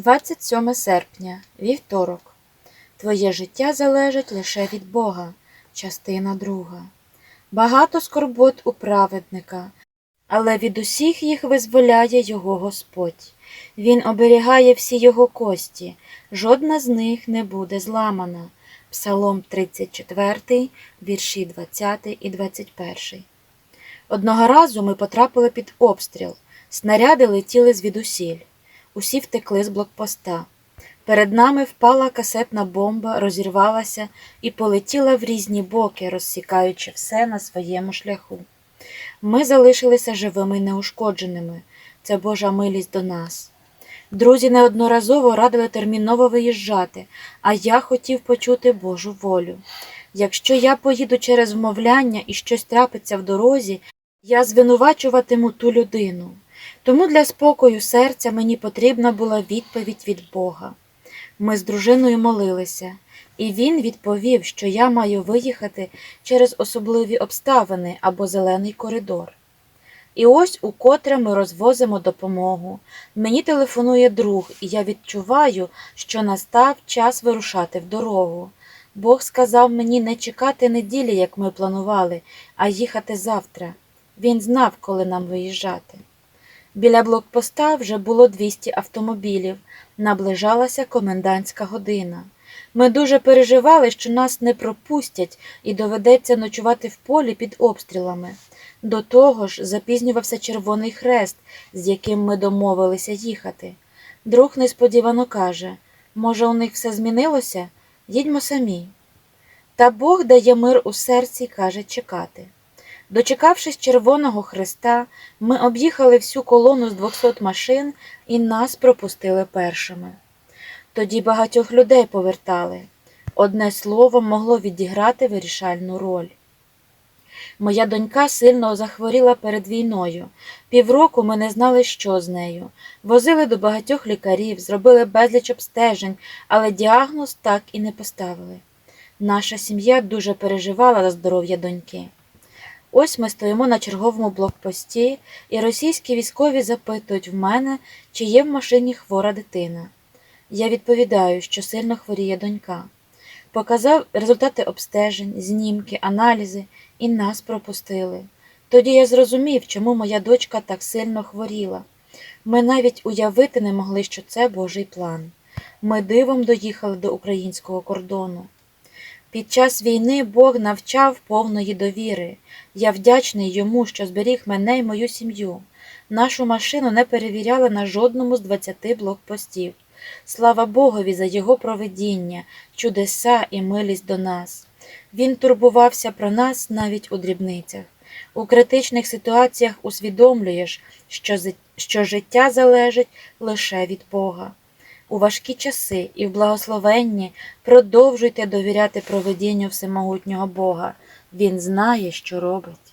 27 серпня, вівторок. Твоє життя залежить лише від Бога. Частина друга. Багато скорбот у праведника, але від усіх їх визволяє його Господь. Він оберігає всі його кості, жодна з них не буде зламана. Псалом 34, вірші 20 і 21. Одного разу ми потрапили під обстріл. Снаряди летіли звідусіль. Усі втекли з блокпоста. Перед нами впала касетна бомба, розірвалася і полетіла в різні боки, розсікаючи все на своєму шляху. Ми залишилися живими неушкодженими. Це Божа милість до нас. Друзі неодноразово радили терміново виїжджати, а я хотів почути Божу волю. Якщо я поїду через вмовляння і щось трапиться в дорозі, я звинувачуватиму ту людину. Тому для спокою серця мені потрібна була відповідь від Бога. Ми з дружиною молилися, і він відповів, що я маю виїхати через особливі обставини або зелений коридор. І ось укотре ми розвозимо допомогу. Мені телефонує друг, і я відчуваю, що настав час вирушати в дорогу. Бог сказав мені не чекати неділі, як ми планували, а їхати завтра. Він знав, коли нам виїжджати. Біля блокпоста вже було 200 автомобілів, наближалася комендантська година. Ми дуже переживали, що нас не пропустять і доведеться ночувати в полі під обстрілами. До того ж, запізнювався Червоний Хрест, з яким ми домовилися їхати. Друг несподівано каже може, у них все змінилося? Їдьмо самі. Та Бог дає мир у серці, каже чекати. Дочекавшись Червоного Хреста, ми об'їхали всю колону з 200 машин і нас пропустили першими. Тоді багатьох людей повертали. Одне слово могло відіграти вирішальну роль. Моя донька сильно захворіла перед війною. Півроку ми не знали, що з нею. Возили до багатьох лікарів, зробили безліч обстежень, але діагноз так і не поставили. Наша сім'я дуже переживала за здоров'я доньки. Ось ми стоїмо на черговому блокпості, і російські військові запитують в мене, чи є в машині хвора дитина. Я відповідаю, що сильно хворіє донька. Показав результати обстежень, знімки, аналізи, і нас пропустили. Тоді я зрозумів, чому моя дочка так сильно хворіла. Ми навіть уявити не могли, що це Божий план. Ми дивом доїхали до українського кордону. Під час війни Бог навчав повної довіри. Я вдячний йому, що зберіг мене й мою сім'ю. Нашу машину не перевіряли на жодному з 20 блокпостів. Слава Богові за його проведіння, чудеса і милість до нас. Він турбувався про нас навіть у дрібницях. У критичних ситуаціях усвідомлюєш, що життя залежить лише від Бога. У важкі часи і в благословенні продовжуйте довіряти проведінню всемогутнього Бога. Він знає, що робить.